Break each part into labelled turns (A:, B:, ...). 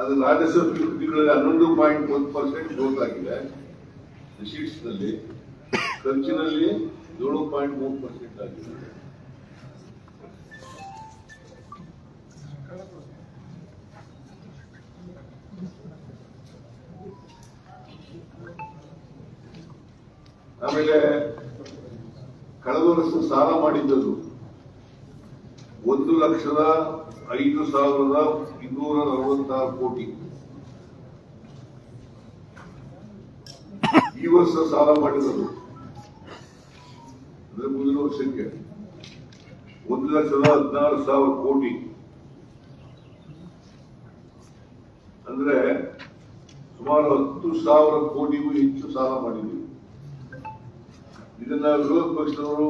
A: ಅದು ರಾಜ್ಯಸಭೆ ಕೃತಿಗಳಲ್ಲಿ ಹನ್ನೊಂದು ಪಾಯಿಂಟ್ ಒಂದು ಪರ್ಸೆಂಟ್ ಗ್ರೋತ್ ಆಗಿದೆ ರಿಸೀಟ್ಸ್ನಲ್ಲಿ ಖರ್ಚಿನಲ್ಲಿ ಏಳು ಪಾಯಿಂಟ್ ಮೂರು ಪರ್ಸೆಂಟ್ ಆಗಿದೆ. ಆಮೇಲೆ ಕಳೆದ ವರ್ಷ ಸಾಲ ಮಾಡಿದ್ದದು ಒಂದು ಲಕ್ಷದ ಐದು ಸಾವಿರದ ಇನ್ನೂರ ನಲವತ್ತಾರು ಕೋಟಿ. ಈ ವರ್ಷ ಸಾಲ ಮಾಡಿರೋದು ಅಂದ್ರೆ ಮುಂದಿನ ವರ್ಷಕ್ಕೆ. ಒಂದು ಲಕ್ಷದ ಹದಿನಾರು ಸಾವಿರ ಕೋಟಿ. ಅಂದ್ರೆ ಸುಮಾರು ಹತ್ತು ಸಾವಿರ ಕೋಟಿಗೂ ಹೆಚ್ಚು ಸಾಲ ಮಾಡಿದ್ವಿ. ಇದನ್ನ ವಿರೋಧ ಪಕ್ಷದವರು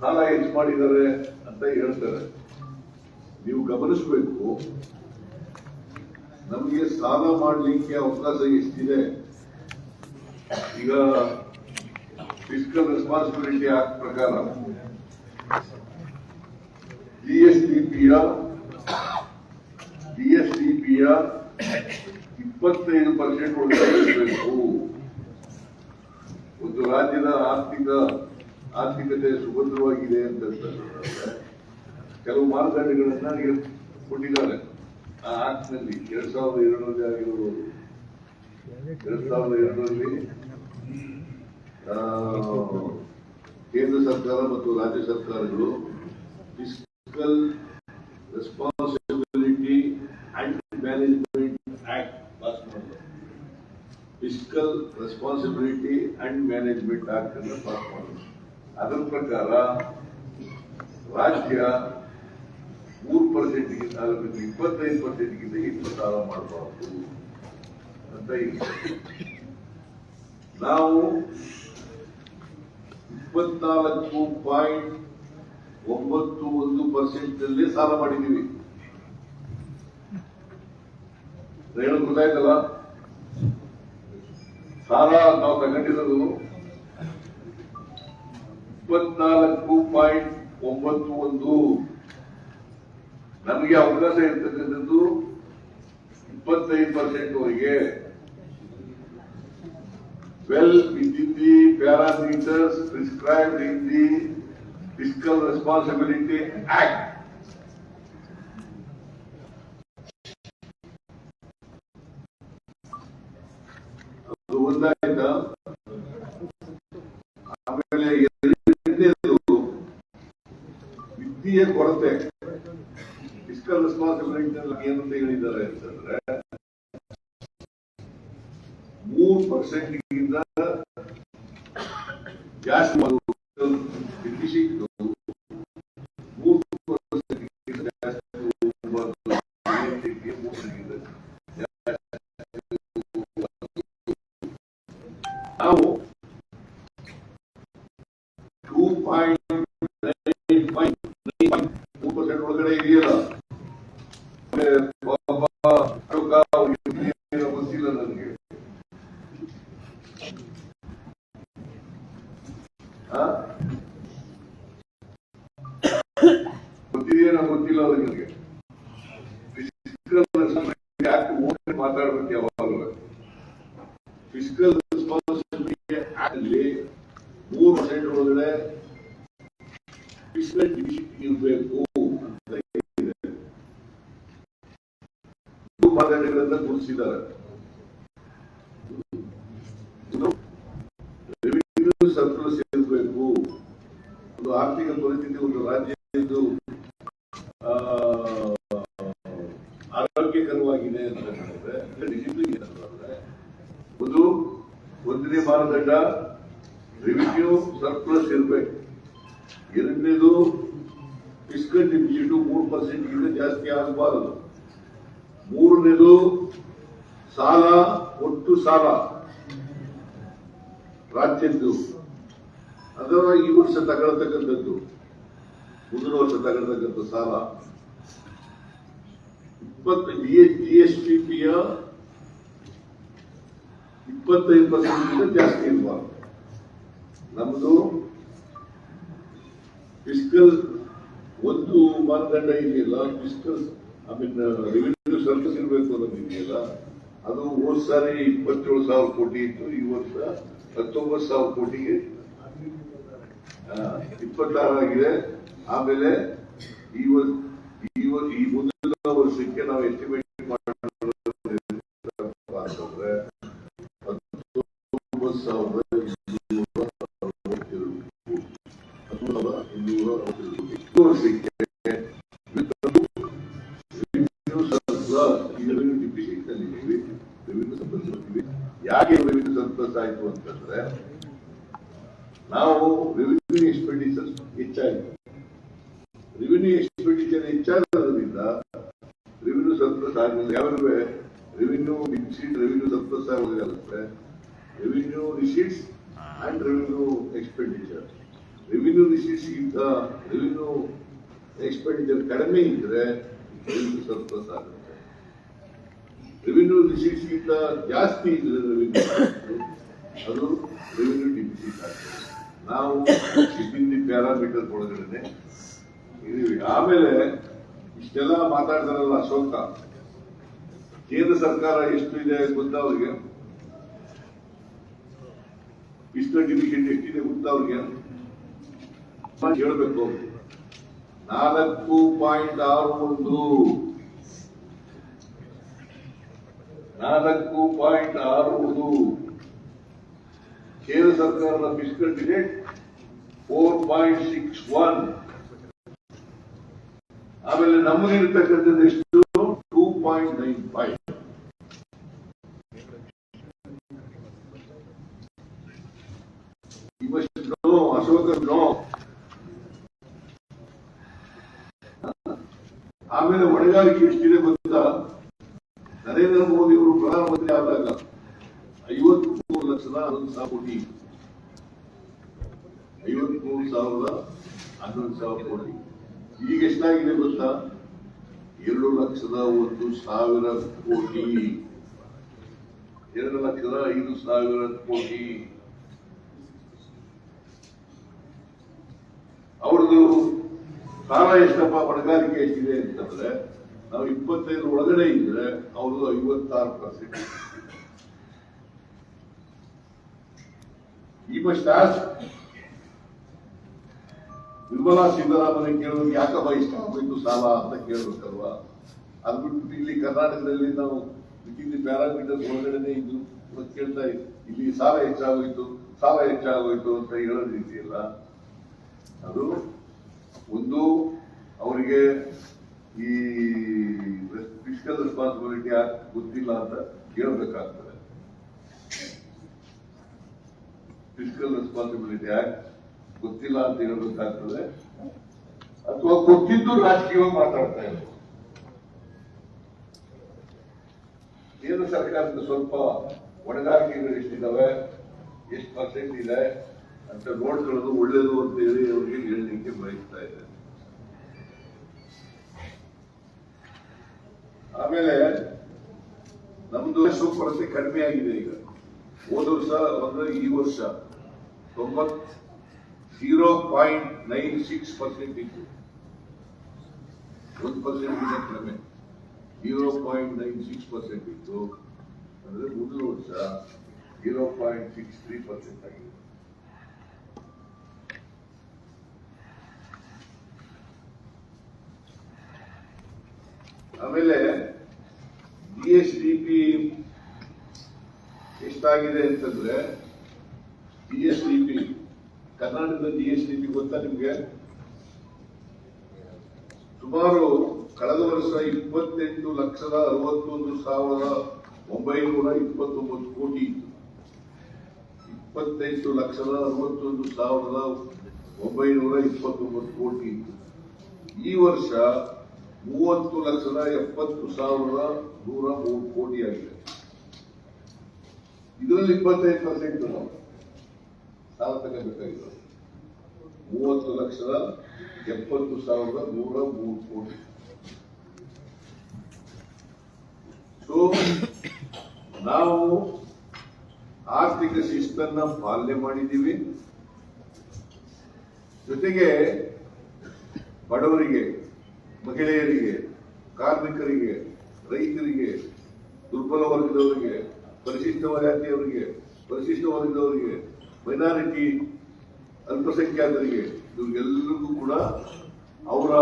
A: ಸಾಲ ಹೆಚ್ಚು ಮಾಡಿದ್ದಾರೆ ಅಂತ ಹೇಳ್ತಾರೆ. ನೀವು ಗಮನಿಸಬೇಕು, ನಮಗೆ ಸಾಲ ಮಾಡಲಿಕ್ಕೆ ಅವಕಾಶ ಎಷ್ಟಿದೆ? ಈಗ ಫಿಸ್ಕಲ್ ರೆಸ್ಪಾನ್ಸಿಬಿಲಿಟಿ ಆಕ್ಟ್ ಪ್ರಕಾರ ಜಿಎಸ್ಟಿಪಿಯ ಜಿಎಸ್ಟಿಪಿಯ ಇಪ್ಪತ್ತೈದು ಪರ್ಸೆಂಟ್ ಒಳಗೆ ಇರಬೇಕು. ಒಂದು ರಾಜ್ಯದ ಆರ್ಥಿಕ, ಆರ್ಥಿಕತೆ ಸುಭದ್ರವಾಗಿದೆ ಅಂತ ಕೆಲವು ಮಾನದಂಡಗಳನ್ನ ಕೊಟ್ಟಿದ್ದಾರೆ. ಆ ಆಕ್ಟ್ನಲ್ಲಿ ಎರಡ್ ಸಾವಿರದ ಎರಡರಲ್ಲಿ ಆಗಿರಬಹುದು ಎರಡ್ ಸಾವಿರದ ಎರಡರಲ್ಲಿ ಕೇಂದ್ರ ಸರ್ಕಾರ ಮತ್ತು ರಾಜ್ಯ ಸರ್ಕಾರಗಳು fiscal responsibility and management act pass ಮಾಡಿದ್ರು fiscal responsibility and management act ಅನ್ನು ಪಾಸ್ ಮಾಡಿದ್ರು ಅದರ ಪ್ರಕಾರ ರಾಜ್ಯ ಅದಕ್ಕೆ ಇಪ್ಪತ್ತೈದು ಪರ್ಸೆಂಟ್ಗಿಂತ ಸಾಲ ಮಾಡಬಾರದು ಅಂತ ಇದೆ. ನಾವು ಇಪ್ಪತ್ನಾಲ್ಕು ಪಾಯಿಂಟ್ ಒಂಬತ್ತು ಒಂದು ಪರ್ಸೆಂಟ್ನಲ್ಲಿ ಸಾಲ ಮಾಡಿದ್ದೀವಿ. ಹೇಳೋದು ಗೊತ್ತಾಯ್ತಲ್ಲ? ಸಾಲ ನಾವು ತಗೊಂಡಿರೋದು ಇಪ್ಪತ್ನಾಲ್ಕು ಪಾಯಿಂಟ್ ಒಂಬತ್ತು ಒಂದು ನಮಗೆ ಅವಕಾಶ ಇರ್ತಕ್ಕಂಥದ್ದು ಇಪ್ಪತ್ತೈದು ಪರ್ಸೆಂಟ್ ವರೆಗೆ. Well within the parameters prescribed in the fiscal responsibility act ಅದು ಒಂದಾಯ್ತಾ? ಆಮೇಲೆ ವಿದ್ಯೆಯ ಕೊರತೆ. ಫಿಸಿಕಲ್ ರೆಸ್ಪಾನ್ಸಿಬಿಲಿಟಿ ಏನಂತ ಹೇಳಿದ್ದಾರೆ ಅಂತಂದ್ರೆ ಮೂರು ಪರ್ಸೆಂಟ್ ಗಿಂತ ಜಾಸ್ತಿ ಮೂರು ಫಿಸಿಕಲ್ ಡಿಫಿಸಿಟ್ ಇರಬೇಕು ಅಂತ ಇದೆ ಮೂರು ಮಾನದಂಡಗಳನ್ನ ಗುರುತಿಸಿದ್ದಾರೆ ರೆವಿನ್ಯೂ ಸರ್ಪ್ಲಸ್ ಇರಬೇಕು ಒಂದು ಆರ್ಥಿಕ ಪರಿಸ್ಥಿತಿ ಒಂದು ರಾಜ್ಯದ್ದು ಆರೋಗ್ಯಕರವಾಗಿದೆ ಅಂತ ಹೇಳಿದ್ರೆ ಡಿಸಿಪ್ಲಿನ್ ಏನಂತಂದ್ರೆ ಒಂದು ಒಂದನೇ ಮಾನದಂಡ ರೆವಿನ್ಯೂ ಸರ್ಪ್ಲಸ್ ಇರಬೇಕು. ಎರಡನೇದು ಫಿಸ್ಕಲ್ ಡಿಫಿಸಿಟ್ ಮೂರು ಪರ್ಸೆಂಟ್ ಗಿಂತ ಜಾಸ್ತಿ ಆಗಬಾರದು. ಮೂರನೇದು ಸಾಲ, ಒಟ್ಟು ಸಾಲ. ರಾಜ್ಯದ್ದು. ಅದರ ಈ ವರ್ಷ ತಗೊಳ್ತಕ್ಕಂಥದ್ದು. ಮುಂದಿನ ವರ್ಷ ತಗೊಳ್ತಕ್ಕಂಥ ಸಾಲ. ಇಪ್ಪತ್ತು ಜಿ ಎಸ್ ಟಿ ಪಿಯ ಇಪ್ಪತ್ತೈದು ಪರ್ಸೆಂಟ್ ಜಾಸ್ತಿ ಇರಬಾರ್ದು. ನಮ್ದು ಫಿಸಿಕಲ್ ಒಂದು ಮಾನದಂಡ ಇದೆಯಲ್ಲ fiscal I mean revenue service ಇರಬೇಕು ಅನ್ನೋದು ಇದೆಯಲ್ಲ ಅದು ಹೋದ್ ಸಾರಿ ಇಪ್ಪತ್ತೇಳು ಸಾವಿರ ಕೋಟಿ ಇತ್ತು, ಈ ವರ್ಷ ಹತ್ತೊಂಬತ್ತು ಸಾವಿರ ಕೋಟಿಗೆ ಇಪ್ಪತ್ತಾರಾಗಿದೆ ಆಮೇಲೆ ಈ ಮುಂದಿನ ವರ್ಷಕ್ಕೆ ನಾವು ಎಸ್ಟಿಮೇಟ್ ರೆವಿನ್ಯೂ ಸರ್ಪ್ಲಸ್ ಇದ್ದೀವಿ ಯಾಕೆ ರೆವಿನ್ಯೂ ಸರ್ಪ್ಲಸ್ ಆಯ್ತು ಅಂತಂದ್ರೆ ನಾವು ರೆವಿನ್ಯೂ ಎಕ್ಸ್ಪೆಂಡಿಚರ್ ಹೆಚ್ಚಾಯಿತು ರೆವಿನ್ಯೂ ಎಕ್ಸ್ಪೆಂಡಿಚರ್ ಹೆಚ್ಚಾದ್ರಿಂದ ರೆವಿನ್ಯೂ ಸರ್ಪ್ಲಸ್ ಆಗಲಿಲ್ಲ ಯಾವ revenue deficit revenue surplus ಆಗೋದಾಗುತ್ತೆ revenue receipts and revenue expenditure revenue receipts ಗಿಂತ ರೆವಿನ್ಯೂ ಎಕ್ಸ್ಪೆಂಡಿಚರ್ ಕಡಿಮೆ ಇದ್ರೆ ಸರ್ಪ್ಲಸ್ ಆಗುತ್ತೆ ರೆವಿನ್ಯೂ ರಿಸೀಟ್ಸ್ ಗಿಂತ ಜಾಸ್ತಿ ಇದ್ರೆ ರೆವಿನ್ಯೂ ಅದು ರೆವಿನ್ಯೂ ಡಿಫಿಸಿಟ್ ಆಗ್ತದೆ. ನಾವು ಇದ್ದೀನಿ ಪ್ಯಾರಾಮೀಟರ್ ಒಳಗಡೆ ಇದೀವಿ ಆಮೇಲೆ ಇಷ್ಟೆಲ್ಲ ಮಾತಾಡ್ತಾರಲ್ಲ ಅಶೋಕ, ಕೇಂದ್ರ ಸರ್ಕಾರ ಎಷ್ಟು ಇದೆ ಗೊತ್ತಾ ಅವ್ರಿಗೆ? ಇಷ್ಟು ಡಿವಿಷನ್ ಎಷ್ಟಿದೆ ಗೊತ್ತಾ ಅವ್ರಿಗೆ? ಹೇಳ್ಬೇಕು ನಾಲ್ಕು ಪಾಯಿಂಟ್ ಆರು ಒಂದು ನಾಲ್ಕು ಪಾಯಿಂಟ್ ಆರು ಒಂದು ಕೇಂದ್ರ ಸರ್ಕಾರದ fiscal deficit four point six one ಆಮೇಲೆ ನಮಗೆ ಇರ್ತಕ್ಕಂಥದ್ದು ಎಷ್ಟು ಟೂ ಪಾಯಿಂಟ್ ನೈನ್ ಫೈವ್ ಇವಷ್ಟು ಅಶೋಕ ನೋ ಆಮೇಲೆ ಹೊಣೆಗಾರಿಕೆ ಎಷ್ಟಿದೆ ಗೊತ್ತಾ? ನರೇಂದ್ರ ಮೋದಿ ಅವರು ಪ್ರಧಾನಮಂತ್ರಿ ಆದಾಗ ಐವತ್ಮೂರು ಲಕ್ಷದ ಹನ್ನೊಂದು ಸಾವಿರ ಕೋಟಿ. ಐವತ್ಮೂರು ಸಾವಿರದ ಹನ್ನೊಂದು ಸಾವಿರ ಕೋಟಿ. ಈಗ ಎಷ್ಟಾಗಿದೆ ಗೊತ್ತಾ? ಎರಡು ಲಕ್ಷದ ಒಂದು ಸಾವಿರ ಕೋಟಿ. ಎರಡು ಲಕ್ಷದ ಐದು ಸಾವಿರ ಕೋಟಿ. ಅವ್ರದ್ದು ಕಾಲ ಎಷ್ಟಪ್ಪ? ಹೊಣೆಗಾರಿಕೆ ಎಷ್ಟಿದೆ ಅಂತಂದ್ರೆ ನಾವು ಇಪ್ಪತ್ತೈದು ಒಳಗಡೆ ಇದ್ರೆ ಅವ್ರದ್ದು ಐವತ್ತಾರು ಪರ್ಸೆಂಟ್ ಈ ಮಸ್ಟ್ ನಿರ್ಮಲಾ ಸೀತಾರಾಮನ್ ಕೇಳೋದು ಯಾಕಪ್ಪ ಇಷ್ಟ ಆಗೋಯ್ತು ಸಾಲ ಅಂತ ಕೇಳಬೇಕಲ್ವಾ? ಅದ್ ಬಿಟ್ಟು ಇಲ್ಲಿ ಕರ್ನಾಟಕದಲ್ಲಿ ನಾವು ಇಲ್ಲಿ ಪ್ಯಾರಾಮೀಟರ್ ಒಳಗಡೆನೆ ಇದ್ದು ಕೇಳ್ತಾ ಇದ್ವಿ ಇಲ್ಲಿ ಸಾಲ ಹೆಚ್ಚಾಗೋಯ್ತು ಸಾಲ ಹೆಚ್ಚಾಗೋಯ್ತು ಅಂತ ಹೇಳೋ ರೀತಿ ಇಲ್ಲ ಅದು ಒಂದು ಅವರಿಗೆ ಈ ಫಿಸಿಕಲ್ ರೆಸ್ಪಾನ್ಸಿಬಿಲಿಟಿ ಗೊತ್ತಿಲ್ಲ ಅಂತ ಕೇಳಬೇಕಾಗ್ತದೆ ಫಿಸಿಕಲ್ ರೆಸ್ಪಾನ್ಸಿಬಿಲಿಟಿ ಆಕ್ಟ್ ಗೊತ್ತಿಲ್ಲ ಅಂತ ಹೇಳ್ಬೇಕಾಗ್ತದೆ. ಅಥವಾ ಗೊತ್ತಿದ್ದು ರಾಜಕೀಯವಾಗಿ ಮಾತಾಡ್ತಾ ಇರೋದು ಕೇಂದ್ರ ಸರ್ಕಾರದ ಸ್ವಲ್ಪ ಹೊಣೆಗಾರಿಕೆಗಳು ಎಷ್ಟಿದಾವೆ, ಎಷ್ಟು ಪರ್ಸೆಂಟ್ ಇದೆ ಅಂತ ನೋಡ್ಕೊಳ್ಳೋದು ಒಳ್ಳೇದು ಅಂತ ಹೇಳಿ ಅವ್ರಿಗೆ ಹೇಳಲಿಕ್ಕೆ ಬಯಸ್ತಾ ಇದೆ ಆಮೇಲೆ ನಮ್ದು ಕೊರತೆ ಕಡಿಮೆ ಆಗಿದೆ ಈಗ. ಹೋದ ವರ್ಷ ಅಂದ್ರೆ ಈ ವರ್ಷ ತೊಂಬತ್ zero point nine six percent ಇತ್ತು. ಒಂದು ಪರ್ಸೆಂಟ್ ಕಡಿಮೆ. Zero point nine six percent ಇತ್ತು. ಅಂದ್ರೆ ಮುಂದಿನ ವರ್ಷ zero point six three percent ಆಗಿದೆ. ಆಮೇಲೆ ಎಸ್ ಡಿ ಪಿ ಎಷ್ಟಾಗಿದೆ ಅಂತಂದ್ರೆ ಜಿ ಎಸ್ ಡಿ ಪಿ ಕರ್ನಾಟಕದ ಜಿ ಎಸ್ ಡಿ ಪಿ ಗೊತ್ತಾ ನಿಮ್ಗೆ? ಸುಮಾರು ಕಳೆದ ವರ್ಷ ಇಪ್ಪತ್ತೆಂಟು ಲಕ್ಷದ ಅರವತ್ತೊಂದು ಸಾವಿರದ ಒಂಬೈನೂರ ಇಪ್ಪತ್ತೊಂಬತ್ತು ಕೋಟಿ ಇತ್ತು. ಇಪ್ಪತ್ತೆಂಟು ಲಕ್ಷದ ಅರವತ್ತೊಂದು ಸಾವಿರದ ಒಂಬೈನೂರ ಇಪ್ಪತ್ತೊಂಬತ್ತು ಕೋಟಿ ಇತ್ತು. ಈ ವರ್ಷ ಮೂವತ್ತು ಲಕ್ಷದ ಎಪ್ಪತ್ತು ಸಾವಿರದ ನೂರ ಮೂರು ಕೋಟಿ ಆಗಿದೆ. ಇದರಲ್ಲಿ ಇಪ್ಪತ್ತೈದು ಪರ್ಸೆಂಟ್ ನಾವು ಸಾಲ ತಗೋಬೇಕಾಗಿದೆ ಮೂವತ್ತು ಲಕ್ಷದ ಎಪ್ಪತ್ತು ಸಾವಿರದ ನೂರ ಮೂರು ಕೋಟಿ. ಸೊ ನಾವು ಆರ್ಥಿಕ ಶಿಸ್ತನ್ನ ಪಾಲನೆ ಮಾಡಿದ್ದೀವಿ. ಜೊತೆಗೆ ಬಡವರಿಗೆ ಮಹಿಳೆಯರಿಗೆ, ಕಾರ್ಮಿಕರಿಗೆ, ರೈತರಿಗೆ, ದುರ್ಬಲ ವರ್ಗದವರಿಗೆ, ಪರಿಶಿಷ್ಟ ಜಾತಿಯವರಿಗೆ, ಪರಿಶಿಷ್ಟ ವರ್ಗದವರಿಗೆ ಮೈನಾರಿಟಿ ಅಲ್ಪಸಂಖ್ಯಾತರಿಗೆ ಇವ್ರಿಗೆಲ್ಲರಿಗೂ ಕೂಡ ಅವರ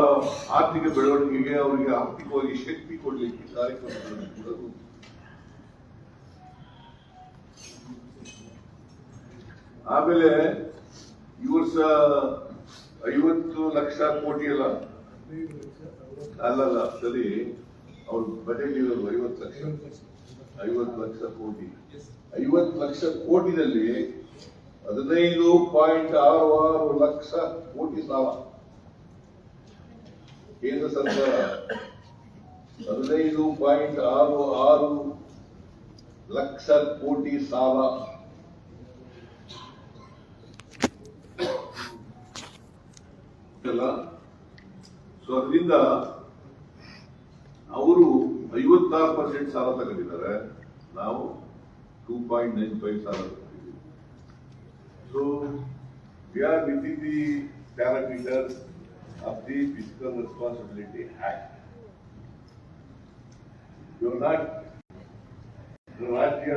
A: ಆರ್ಥಿಕ ಬೆಳವಣಿಗೆಗೆ ಅವರಿಗೆ ಆರ್ಥಿಕವಾಗಿ ಶಕ್ತಿ ಕೊಡ್ಲಿಕ್ಕೆ ಕಾರ್ಯಕ್ರಮಗಳನ್ನು ಕೂಡ ಆಮೇಲೆ ಈ ವರ್ಷ ಐವತ್ತು ಲಕ್ಷ ಕೋಟಿ ಅಲ್ಲ ಅಲ್ಲಲ್ಲ, ಸರಿ. ಅವ್ರ ಬಜೆಟ್ ಇರೋದು ಐವತ್ತು ಲಕ್ಷ. ಐವತ್ತು ಲಕ್ಷ ಕೋಟಿ. ಐವತ್ತು ಲಕ್ಷ ಕೋಟಿನಲ್ಲಿ ಹದಿನೈದು ಪಾಯಿಂಟ್ ಆರು ಆರು ಲಕ್ಷ ಕೋಟಿ ಸಾಲ. ಕೇಂದ್ರ ಸರ್ಕಾರ ಹದಿನೈದು ಪಾಯಿಂಟ್ ಆರು ಆರು ಲಕ್ಷ ಕೋಟಿ ಸಾಲ. ಅಲ್ಲ ಸೊ ಅದರಿಂದ ಅವರು ಐವತ್ತಾರು ಪರ್ಸೆಂಟ್ ಸಾಲ ತಗೊಂಡಿದ್ದಾರೆ. ನಾವು ಟೂ ಪಾಯಿಂಟ್ ನೈನ್ ಫೈವ್ ಸಾಲ ತಗೊಂಡಿದ್ದೀವಿ. So we are with the parameters of the fiscal responsibility act you know ರಾಜ್ಯ